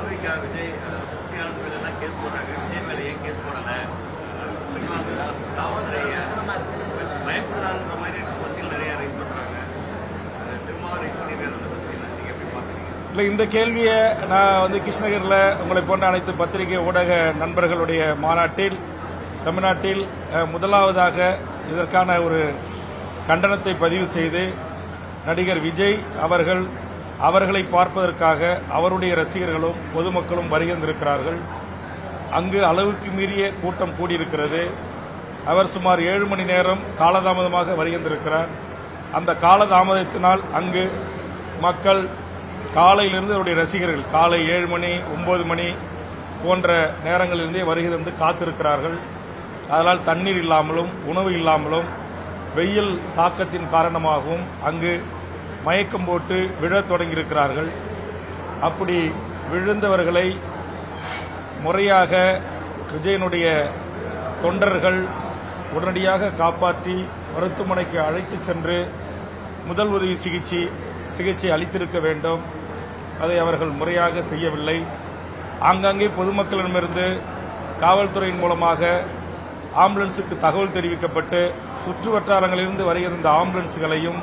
தாவிகா விஜய் சியான் மேலாம் கேஸ் போடுறாங்க விஜய் மேலே ஏன் கேஸ் போடலை? இன்னும் வந்து பயப்படுறாங்கிற மாதிரி கொஸ்டின் நிறைய ரைஸ் பண்ணுறாங்க திருமாவளி ரைஸ் அந்த கொஸ்டின் நீங்கள் எப்படி பார்க்குறீங்க? இல்லை இந்த கேள்வியை நான் வந்து கிருஷ்ணகிரியில் உங்களை போன்ற அனைத்து பத்திரிகை ஊடக நண்பர்களுடைய மாநாட்டில் தமிழ்நாட்டில் முதலாவதாக இதற்கான ஒரு கண்டனத்தை பதிவு செய்து நடிகர் விஜய் அவர்கள் அவர்களை பார்ப்பதற்காக அவருடைய ரசிகர்களும் பொதுமக்களும் வருகின்றிருக்கிறார்கள். அங்கு அளவுக்கு மீறிய கூட்டம் கூடியிருக்கிறது. அவர் சுமார் ஏழு மணி நேரம் காலதாமதமாக வருகின்றிருக்கிறார். அந்த காலதாமதத்தினால் அங்கு மக்கள் காலையிலிருந்து அவருடைய ரசிகர்கள் காலை ஏழு மணி ஒன்பது மணி போன்ற நேரங்களிலிருந்தே வருகை தந்து காத்திருக்கிறார்கள். அதனால் தண்ணீர் இல்லாமலும் உணவு இல்லாமலும் வெயில் தாக்கத்தின் காரணமாகவும் அங்கு மயக்கம் போட்டு விழத் தொடங்கியிருக்கிறார்கள். அப்படி விழுந்தவர்களை முறையாக விஜயனுடைய தொண்டர்கள் உடனடியாக காப்பாற்றி மருத்துவமனைக்கு அழைத்துச் சென்று முதல் உதவி சிகிச்சை சிகிச்சை அளித்திருக்க வேண்டும். அதை அவர்கள் முறையாக செய்யவில்லை. ஆங்காங்கே பொதுமக்களிடமிருந்து காவல்துறையின் மூலமாக ஆம்புலன்ஸுக்கு தகவல் தெரிவிக்கப்பட்டு சுற்று வட்டாரங்களிலிருந்து வருகிற ஆம்புலன்ஸ்களையும்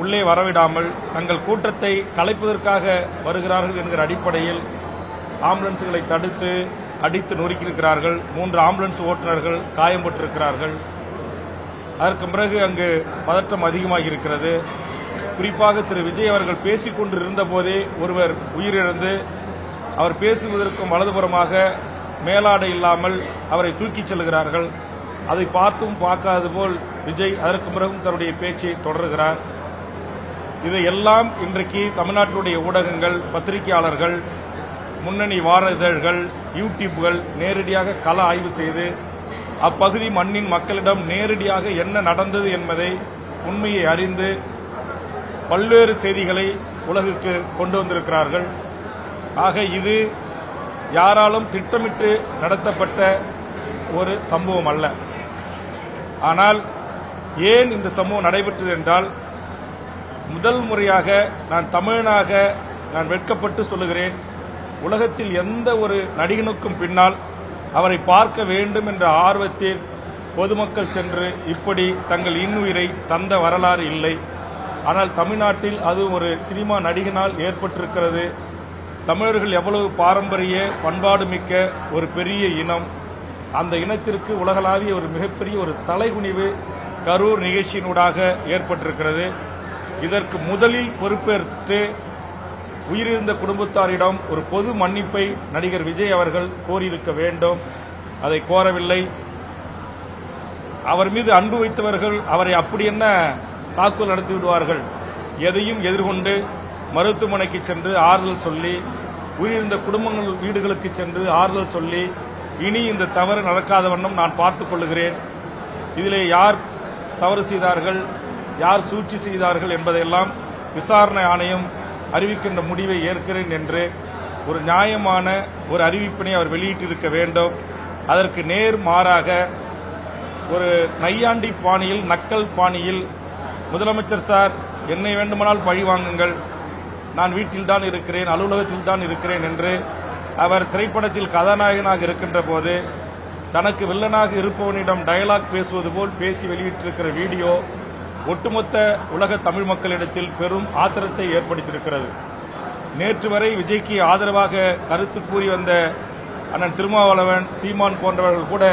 உள்ளே வரவிடாமல் தங்கள் கூட்டத்தை கலைப்பதற்காக வருகிறார்கள் என்கிற அடிப்படையில் ஆம்புலன்ஸ்களை தடுத்து அடித்து நொறுக்கியிருக்கிறார்கள். மூன்று ஆம்புலன்ஸ் ஓட்டுநர்கள் காயம்பட்டிருக்கிறார்கள் அதற்கு பிறகு அங்கு பதற்றம் அதிகமாகி இருக்கிறது குறிப்பாக திரு விஜய் அவர்கள் பேசிக் கொண்டு இருந்தபோதே ஒருவர் உயிரிழந்து அவர் பேசுவதற்கும் வலதுபுறமாக மேலாடை இல்லாமல் அவரை தூக்கிச் செல்கிறார்கள். அதை பார்த்தும் பார்க்காது போல் விஜய் அதற்கு பிறகும் தன்னுடைய பேச்சை தொடர்கிறார். இதையெல்லாம் இன்றைக்கு தமிழ்நாட்டினுடைய ஊடகங்கள் பத்திரிகையாளர்கள் முன்னணி வார இதழ்கள் யூடியூப்கள் நேரடியாக கள ஆய்வு செய்து அப்பகுதி மண்ணின் மக்களிடம் நேரடியாக என்ன நடந்தது என்பதை உண்மையை அறிந்து பல்வேறு செய்திகளை உலகுக்கு கொண்டு வந்திருக்கிறார்கள். ஆக இது யாராலும் திட்டமிட்டு நடத்தப்பட்ட ஒரு சம்பவம் அல்ல. ஆனால் ஏன் இந்த சம்பவம் நடைபெற்றது என்றால் முதல் முறையாக நான் தமிழனாக நான் வெட்கப்பட்டு சொல்லுகிறேன் உலகத்தில் எந்த ஒரு நடிகனுக்கும் பின்னால் அவரை பார்க்க வேண்டும் என்ற ஆர்வத்தில் பொதுமக்கள் சென்று இப்படி தங்கள் இன்னுயிரை தந்த வரலாறு இல்லை. ஆனால் தமிழ்நாட்டில் அது ஒரு சினிமா நடிகனால் ஏற்பட்டிருக்கிறது. தமிழர்கள் எவ்வளவு பாரம்பரிய பண்பாடு மிக்க ஒரு பெரிய இனம். அந்த இனத்திற்கு உலகளாவிய ஒரு மிகப்பெரிய ஒரு தலைகுனிவு கரூர் நிகழ்ச்சியினூடாக ஏற்பட்டிருக்கிறது. இதற்கு முதலில் பொறுப்பேற்று உயிரிழந்த குடும்பத்தாரிடம் ஒரு பொது மன்னிப்பை நடிகர் விஜய் அவர்கள் கோரியிருக்க வேண்டும். அதை கோரவில்லை. அவர் மீது அன்பு வைத்தவர்கள் அவரை அப்படி என்ன தாக்குதல் நடத்தி விடுவார்கள்? எதையும் எதிர்கொண்டு மருத்துவமனைக்கு சென்று ஆறுதல் சொல்லி உயிரிழந்த குடும்பங்கள் வீடுகளுக்கு சென்று ஆறுதல் சொல்லி இனி இந்த தவறு நடக்காத வண்ணம் நான் பார்த்துக் கொள்கிறேன் இதிலே யார் தவறு செய்தார்கள்? யார் சூழ்ச்சி செய்தார்கள் என்பதையெல்லாம் விசாரணை ஆணையம் அறிவிக்கின்ற முடிவை ஏற்கிறேன் என்று ஒரு நியாயமான ஒரு அறிவிப்பினை அவர் வெளியிட்டிருக்க வேண்டும். அதற்கு நேர் மாறாக ஒரு நையாண்டி பாணியில் நக்கல் பாணியில் முதலமைச்சர் சார் என்னை வேண்டுமானால் பழி வாங்குங்கள். நான் வீட்டில் தான் இருக்கிறேன் அலுவலகத்தில் தான் இருக்கிறேன் என்று அவர் திரைப்படத்தில் கதாநாயகனாக இருக்கின்ற போது தனக்கு வில்லனாக இருப்பவனிடம் டயலாக் பேசுவது போல் பேசி வெளியிட்டிருக்கிற வீடியோ ஒட்டுமொத்த உலக தமிழ் மக்களிடத்தில் பெரும் ஆத்திரத்தை ஏற்படுத்தியிருக்கிறது. நேற்று வரை விஜய்க்கு ஆதரவாக கருத்து கூறி வந்த அண்ணன் திருமாவளவன் சீமான் போன்றவர்கள் கூட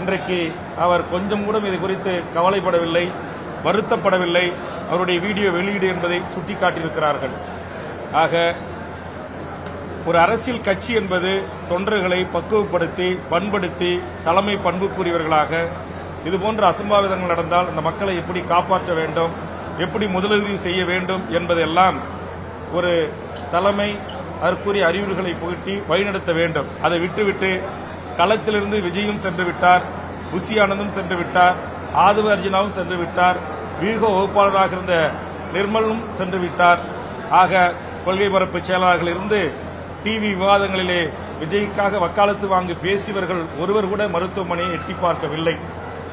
இன்றைக்கு அவர் கொஞ்சம் கூட இது குறித்து கவலைப்படவில்லை வருத்தப்படவில்லை. அவருடைய வீடியோ வெளியீடு என்பதை சுட்டிக்காட்டியிருக்கிறார்கள். ஆக ஒரு அரசியல் கட்சி என்பது தொண்டர்களை பக்குவப்படுத்தி பண்படுத்தி தலைமை பண்புக்குரியவர்களாக இதுபோன்ற அசம்பாவிதங்கள் நடந்தால் அந்த மக்களை எப்படி காப்பாற்ற வேண்டும் எப்படி முதலுதவி செய்ய வேண்டும் என்பதெல்லாம் ஒரு தலைமை அதற்குரிய அறிவுரைகளை புகட்டி வழிநடத்த வேண்டும். அதை விட்டுவிட்டு களத்திலிருந்து விஜயும் சென்று விட்டார் புசி ஆனந்தும் சென்று விட்டார் ஆதவ அர்ஜுனாவும் சென்று விட்டார் வியூக வகுப்பாளராக இருந்த நிர்மலும் சென்று விட்டார். ஆக கொள்கை பரப்பு செயலாளர்கள் இருந்து டிவி விவாதங்களிலே விஜய்க்காக வக்காலத்து வாங்கி பேசியவர்கள் ஒருவர் கூட மருத்துவமனையை எட்டி பார்க்கவில்லை.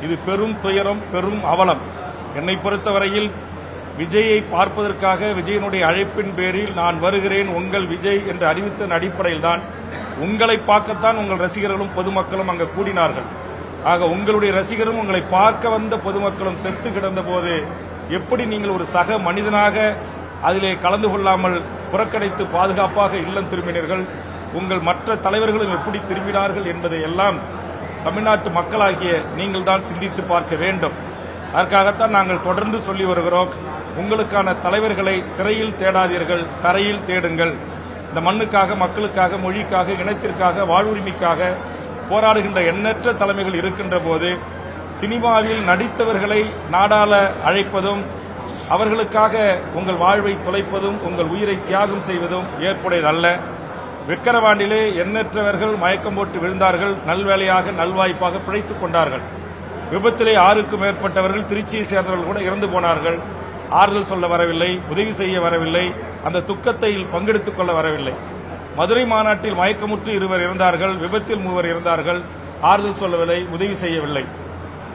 இது பெரும் துயரம் பெரும் அவலம். என்னை பொறுத்தவரையில் விஜயை பார்ப்பதற்காக விஜயனுடைய அழைப்பின் பேரில் நான் வருகிறேன். உங்கள் விஜய் என்று அறிவித்ததன் அடிப்படையில் தான் உங்களை பார்க்கத்தான் உங்கள் ரசிகர்களும் பொதுமக்களும் அங்கு கூடினார்கள். ஆக உங்களுடைய ரசிகரும் உங்களை பார்க்க வந்த பொதுமக்களும் செத்து கிடந்த போது எப்படி நீங்கள் ஒரு சக மனிதனாக அதிலே கலந்து கொள்ளாமல் புறக்கணித்து பாதுகாப்பாக இல்லம் திரும்பினீர்கள்? உங்கள் மற்ற தலைவர்களும் எப்படி திரும்பினார்கள் என்பதை எல்லாம் தமிழ்நாட்டு மக்களாகிய நீங்கள் தான் சிந்தித்து பார்க்க வேண்டும். அதற்காகத்தான் நாங்கள் தொடர்ந்து சொல்லி வருகிறோம். உங்களுக்கான தலைவர்களை திரையில் தேடாதீர்கள் தரையில் தேடுங்கள். இந்த மண்ணுக்காக மக்களுக்காக மொழிக்காக இனத்திற்காக வாழ்வுரிமைக்காக போராடுகின்ற எண்ணற்ற தலைமைகள் இருக்கின்ற போது சினிமாவில் நடித்தவர்களை நாடாள அழைப்பதும் அவர்களுக்காக உங்கள் வாழ்வை தொலைப்பதும் உங்கள் உயிரை தியாகம் செய்வதும் ஏற்புடையதல்ல. விக்கிரவாண்டிலே எண்ணற்றவர்கள் மயக்கம் போட்டு விழுந்தார்கள். நல்வேளையாக நல்வாய்ப்பாக பிழைத்துக் கொண்டார்கள். விபத்திலே ஆறுக்கும் மேற்பட்டவர்கள் திருச்சியை சேர்ந்தவர்கள் கூட இறந்து போனார்கள். ஆறுதல் சொல்ல வரவில்லை உதவி செய்ய வரவில்லை அந்த துக்கத்தை பங்கெடுத்துக் கொள்ள வரவில்லை. மதுரை மாநாட்டில் மயக்கமுற்று இருவர் இருந்தார்கள் விபத்தில் மூவர் இருந்தார்கள் ஆறுதல் சொல்லவில்லை உதவி செய்யவில்லை.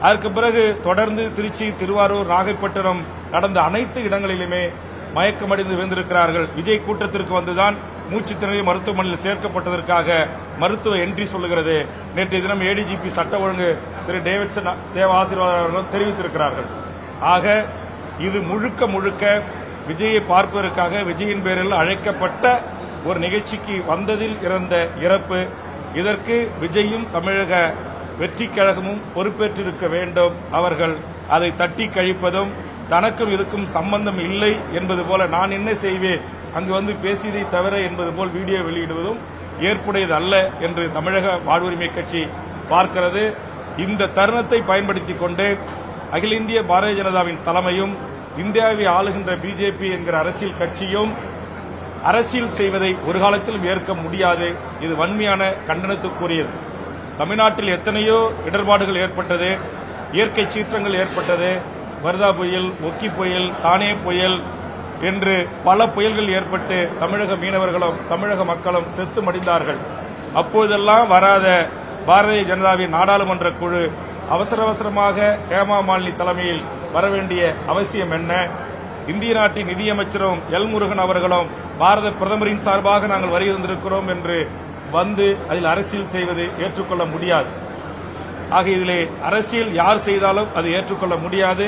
அதற்கு பிறகு தொடர்ந்து திருச்சி திருவாரூர் நாகைப்பட்டினம் நடந்த அனைத்து இடங்களிலுமே மயக்கமடைந்து விழுந்திருக்கிறார்கள். விஜய் கூட்டத்திற்கு வந்துதான் மூச்சு மருத்துவமனையில் சேர்க்கப்பட்டதற்காக மருத்துவ என்ட்ரி சொல்லுகிறது. நேற்றைய தினம் ஏடிஜிபி சட்ட ஒழுங்கு திரு டேவிட்சன் தேவ ஆசீர்வாதம் அவர்களும் தெரிவித்திருக்கிறார்கள். ஆக இது முழுக்க முழுக்க விஜயை பார்ப்பதற்காக விஜயின் பேரில் அழைக்கப்பட்ட ஒரு நிகழ்ச்சிக்கு வந்ததில் இருந்த இறப்பு. இதற்கு விஜயும் தமிழக வெற்றி கழகமும் பொறுப்பேற்றிருக்க வேண்டும். அவர்கள் அதை தட்டி கழிப்பதும் தனக்கும் இதுக்கும் சம்பந்தம் இல்லை என்பது போல நான் என்ன செய்வேன்? அங்கு வந்து பேசியதை தவிர என்பது போல் வீடியோ வெளியிடுவதும் ஏற்புடையது அல்ல என்று தமிழக வாழ்வுரிமை கட்சி பார்க்கிறது. இந்த தருணத்தை பயன்படுத்திக் கொண்டு அகில இந்திய பாரதிய ஜனதாவின் தலைமையும் இந்தியாவை ஆளுகின்ற பிஜேபி என்கிற அரசியல் கட்சியும் அரசியல் செய்வதை ஒரு காலத்திலும் ஏற்க முடியாது. இது வன்மையான கண்டனத்துக்குரியது. தமிழ்நாட்டில் எத்தனையோ இடர்பாடுகள் ஏற்பட்டது. இயற்கை சீற்றங்கள் ஏற்பட்டது. வர்தா புயல் ஒக்கி புயல் தானே புயல் என்று பல புயல்கள் ஏற்பட்டு தமிழக மீனவர்களும் தமிழக மக்களும் செத்து மடிந்தார்கள். அப்போதெல்லாம் வராத பாரதிய ஜனதாவின் நாடாளுமன்ற குழு அவசர அவசரமாக ஹேமா மாலினி தலைமையில் வர வேண்டிய அவசியம் என்ன? இந்திய நாட்டின் நிதியமைச்சரும் எல் முருகன் அவர்களும் பாரத பிரதமரின் சார்பாக நாங்கள் வருகை தந்திருக்கிறோம் என்று வந்து அதில் அரசியல் செய்வது ஏற்றுக்கொள்ள முடியாது. ஆக இதிலே அரசியல் யார் செய்தாலும் அது ஏற்றுக்கொள்ள முடியாது.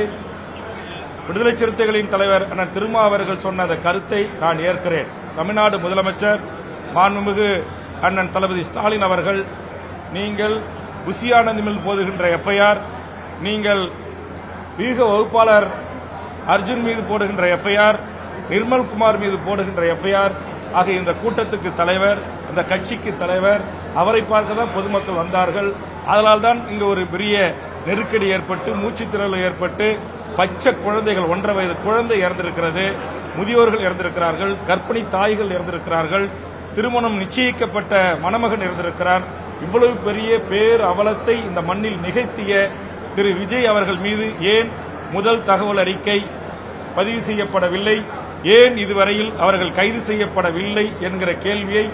விடுதலை சிறுத்தைகளின் தலைவர் அண்ணன் திருமா அவர்கள் சொன்ன அந்த கருத்தை நான் ஏற்கிறேன். தமிழ்நாடு முதலமைச்சர் மாண்புமிகு அண்ணன் தளபதி ஸ்டாலின் அவர்கள் நீங்கள் குசியானந்தமில் போதுகின்ற எஃப்ஐஆர் நீங்கள் வீக வகுப்பாளர் அர்ஜுன் மீது போடுகின்ற எஃப்ஐஆர் நிர்மல்குமார் மீது போடுகின்ற எஃப்ஐஆர் ஆகிய இந்த கூட்டத்துக்கு தலைவர் அந்த கட்சிக்கு தலைவர் அவரை பார்க்க தான் பொதுமக்கள் வந்தார்கள். அதனால் தான் இங்கு ஒரு பெரிய நெருக்கடி ஏற்பட்டு மூச்சு திணறல் ஏற்பட்டு பச்சை குழந்தைகள் ஒன்றரை வயது குழந்தை இறந்திருக்கிறது. முதியோர்கள் இறந்திருக்கிறார்கள். கர்ப்பிணி தாய்கள் இறந்திருக்கிறார்கள். திருமணம் நிச்சயிக்கப்பட்ட மணமகன் இருந்திருக்கிறார் இவ்வளவு பெரிய பேர் அவலத்தை இந்த மண்ணில் நிகழ்த்திய திரு விஜய் அவர்கள் மீது ஏன் முதல் தகவல் அறிக்கை பதிவு செய்யப்படவில்லை? ஏன் இதுவரையில் அவர்கள் கைது செய்யப்படவில்லை என்கிற கேள்வியை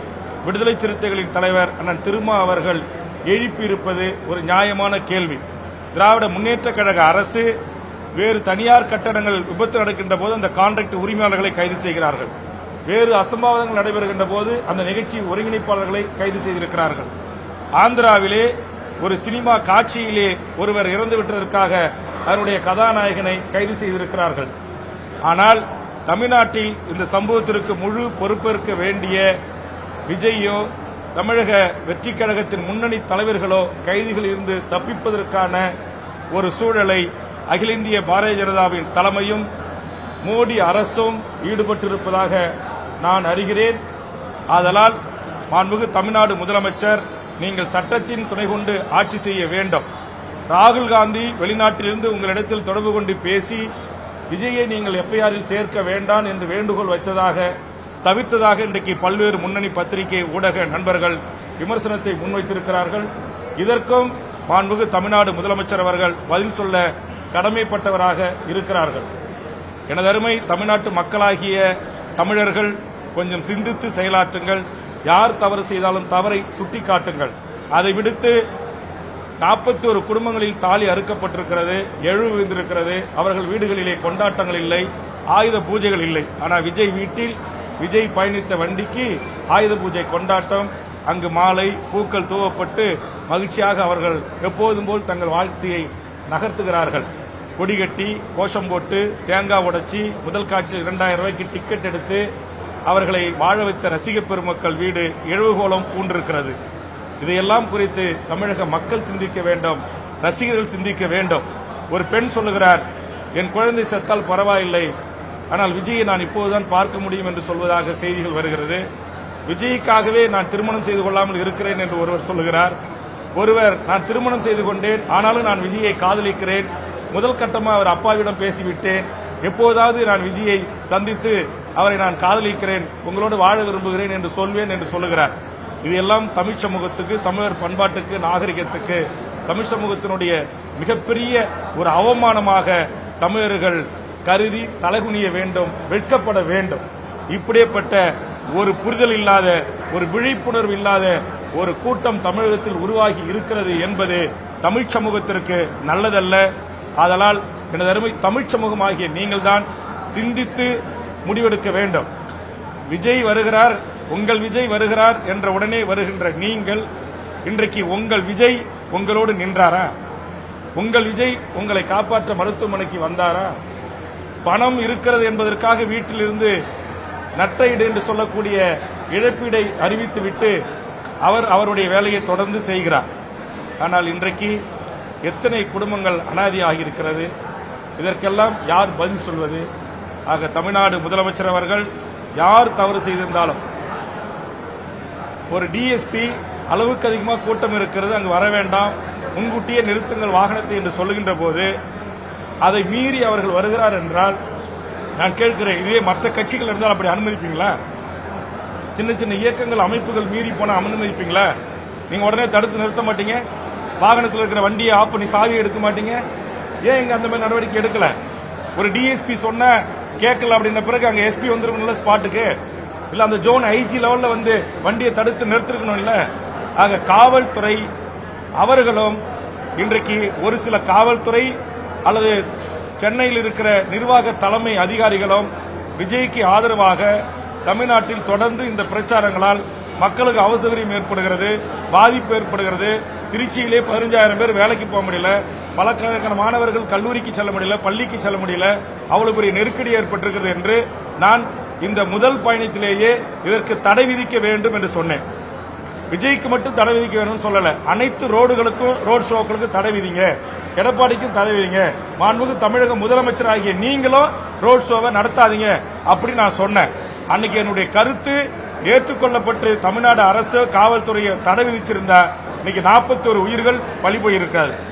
விடுதலை சிறுத்தைகளின் தலைவர் அண்ணன் திருமா அவர்கள் எழுப்பியிருப்பது ஒரு நியாயமான கேள்வி. திராவிட முன்னேற்ற கழக அரசு வேறு தனியார் கட்டடங்கள் விபத்து நடக்கின்ற போது அந்த கான்ட்ராக்ட் உரிமையாளர்களை கைது செய்கிறார்கள். வேறு அசம்பாவிதங்கள் நடைபெறுகின்ற போது அந்த நிகழ்ச்சி ஒருங்கிணைப்பாளர்களை கைது செய்திருக்கிறார்கள். ஆந்திராவிலே ஒரு சினிமா காட்சியிலே ஒருவர் இறந்து விட்டதற்காக அதனுடைய கதாநாயகனை கைது செய்திருக்கிறார்கள். ஆனால் தமிழ்நாட்டில் இந்த சம்பவத்திற்கு முழு பொறுப்பேற்க வேண்டிய விஜய்யோ தமிழக வெற்றி கழகத்தின் முன்னணி தலைவர்களோ கைதிகளில் இருந்து தப்பிப்பதற்கான ஒரு சூழலை அகில இந்திய பாரதிய ஜனதாவின் தலைமையும் மோடி அரசும் ஈடுபட்டிருப்பதாக நான் அறிகிறேன். ஆதலால் மாண்புமிகு தமிழ்நாடு முதலமைச்சர் நீங்கள் சட்டத்தின் துணை கொண்டு ஆட்சி செய்ய வேண்டும். ராகுல் காந்தி வெளிநாட்டிலிருந்து உங்களிடத்தில் தொடர்பு கொண்டு பேசி விஜயை நீங்கள் எஃப்ஐஆரில் சேர்க்க வேண்டாம் என்று வேண்டுகோள் வைத்ததாக தவிர்த்ததாக இன்றைக்கு பல்வேறு முன்னணி பத்திரிகை ஊடக நண்பர்கள் விமர்சனத்தை முன்வைத்திருக்கிறார்கள். இதற்கும் மாண்புமிகு தமிழ்நாடு முதலமைச்சர் அவர்கள் பதில் சொல்ல கடமைப்பட்டவராக இருக்கிறார்கள். எனதருமை தமிழ்நாட்டு மக்களாகிய தமிழர்கள் கொஞ்சம் சிந்தித்து செயலாற்றுங்கள். யார் தவறு செய்தாலும் தவறை சுட்டிக்காட்டுங்கள். அதை விடுத்து நாற்பத்தி ஒரு குடும்பங்களில் தாலி அறுக்கப்பட்டிருக்கிறது எழு விழுந்திருக்கிறது. அவர்கள் வீடுகளிலே கொண்டாட்டங்கள் இல்லை ஆயுத பூஜைகள் இல்லை. ஆனால் விஜய் வீட்டில் விஜய் பயணித்த வண்டிக்கு ஆயுத பூஜை கொண்டாட்டம் அங்கு மாலை பூக்கள் தூவப்பட்டு மகிழ்ச்சியாக அவர்கள் எப்போதும் போல் தங்கள் வாழ்க்கையை நகர்த்துகிறார்கள். கொடி கட்டி கோஷம் போட்டு தேங்காய் உடைச்சி முதல் காட்சியில் இரண்டாயிரம் ரூபாய்க்கு டிக்கெட் எடுத்து அவர்களை வாழ வைத்த ரசிகப் பெருமக்கள் வீடு எழுவுகோலம் பூண்டிருக்கிறது. இதையெல்லாம் குறித்து தமிழக மக்கள் சிந்திக்க வேண்டும் ரசிகர்கள் சிந்திக்க வேண்டும். ஒரு பெண் சொல்லுகிறார் என் குழந்தை செத்தால் பரவாயில்லை. ஆனால் விஜயை நான் இப்போதுதான் பார்க்க முடியும் என்று சொல்வதாக செய்திகள் வருகிறது. விஜய்க்காகவே நான் திருமணம் செய்து கொள்ளாமல் இருக்கிறேன் என்று ஒருவர் சொல்லுகிறார். ஒருவர் நான் திருமணம் செய்து கொண்டேன் ஆனாலும் நான் விஜயை காதலிக்கிறேன். முதல் கட்டமாக அவர் அப்பாவிடம் பேசிவிட்டேன். எப்போதாவது நான் விஜயை சந்தித்து அவரை நான் காதலிக்கிறேன் உங்களோடு வாழ விரும்புகிறேன் என்று சொல்வேன் என்று சொல்லுகிறார். இது எல்லாம் தமிழ் சமூகத்துக்கு தமிழர் பண்பாட்டுக்கு நாகரிகத்துக்கு தமிழ் சமூகத்தினுடைய மிகப்பெரிய ஒரு அவமானமாக தமிழர்கள் கருதி தலைகுனிய வேண்டும் வெட்கப்பட வேண்டும். இப்படியேப்பட்ட ஒரு புரிதல் இல்லாத ஒரு விழிப்புணர்வு இல்லாத ஒரு கூட்டம் தமிழகத்தில் உருவாகி இருக்கிறது என்பது தமிழ் சமூகத்திற்கு நல்லதல்ல. ஆதலால் எனது அருமை தமிழ் சமூகமாகிய நீங்கள்தான் சிந்தித்து முடிவெடுக்க வேண்டும். விஜய் வருகிறார் உங்கள் விஜய் வருகிறார் என்ற உடனே வருகின்ற நீங்கள் இன்றைக்கு உங்கள் விஜய் உங்களோடு நின்றாரா? உங்கள் விஜய் உங்களை காப்பாற்ற மருத்துவமனைக்கு வந்தாரா? பணம் இருக்கிறது என்பதற்காக வீட்டிலிருந்து நட்டையீடு என்று சொல்லக்கூடிய இழப்பீடை அறிவித்துவிட்டு அவர் அவருடைய வேலையை தொடர்ந்து செய்கிறார். ஆனால் இன்றைக்கு எத்தனை குடும்பங்கள் அனாதியாகி இருக்கிறது இதற்கெல்லாம் யார் பதில் சொல்வது? ஆக தமிழ்நாடு முதலமைச்சர் அவர்கள் யார் தவறு செய்திருந்தாலும் ஒரு டிஎஸ்பி அளவுக்கு அதிகமாக கூட்டம் இருக்கிறது. அங்கு வர வேண்டாம். முன்கூட்டியே நிறுத்துங்கள் வாகனத்தை என்று சொல்லுகின்ற போது அதை மீறி அவர்கள் வருகிறார் என்றால் நான் கேட்கிறேன். இதே மற்ற கட்சிகள் இருந்தால் அப்படி அனுமதிப்பீங்களா? சின்ன சின்ன இயக்கங்கள் அமைப்புகள் மீறி போனால் அனுமதிப்பீங்களா நீங்க உடனே தடுத்து நிறுத்த மாட்டீங்க. வாகனத்தில் இருக்கிற வண்டியை ஆஃப் பண்ணி சாவி எடுக்க மாட்டீங்க. ஏன் இங்க அந்த மாதிரி நடவடிக்கை எடுக்கல? ஒரு டிஎஸ்பி சொன்ன கேட்கல அப்படின்ன பிறகு அங்க எஸ்பி வந்திருக்கணும்ல ஸ்பாட்டுக்கு? இல்ல அந்த ஜோன் ஐஜி லெவல்ல வந்து வண்டியை தடுத்து நிறுத்திருக்கணும் இல்ல ஆக காவல்துறை அவர்களும் இன்றைக்கு ஒரு சில காவல்துறை அல்லது சென்னையில் இருக்கிற நிர்வாக தலைமை அதிகாரிகளும் விஜய்க்கு ஆதரவாக தமிழ்நாட்டில் தொடர்ந்து இந்த பிரச்சாரங்களால் மக்களுக்கு அவசகரியம் ஏற்படுகிறது பாதிப்பு ஏற்படுகிறது. திருச்சியிலே பதினஞ்சாயிரம் பேர் வேலைக்கு போக முடியல. பலக்கணக்கான மாணவர்கள் கல்லூரிக்கு செல்ல முடியல பள்ளிக்கு செல்ல முடியல. அவ்வளவு பெரிய நெருக்கடி ஏற்பட்டிருக்கிறது என்று நான் இந்த முதல் பயணத்திலேயே இதற்கு தடை விதிக்க வேண்டும் என்று சொன்னேன். விஜய்க்கு மட்டும் தடை விதிக்க வேணும்னு சொல்லல. அனைத்து ரோடுகளுக்கும் ரோட் ஷோக்களுக்கும் தடை விதிங்க. எடப்பாடிக்கும் தடை விதிங்க. மாண்புமிகு தமிழக முதலமைச்சர் ஆகிய நீங்களும் ரோட் ஷோவை நடத்தாதீங்க அப்படி நான் சொன்னேன். அன்னைக்கு என்னுடைய கருத்து ஏற்றுக்கொள்ளப்பட்டு தமிழ்நாடு அரசு காவல்துறையை தடை விதிச்சிருந்தா இன்னைக்கு 41 உயிர்கள் பழி போயிருக்காது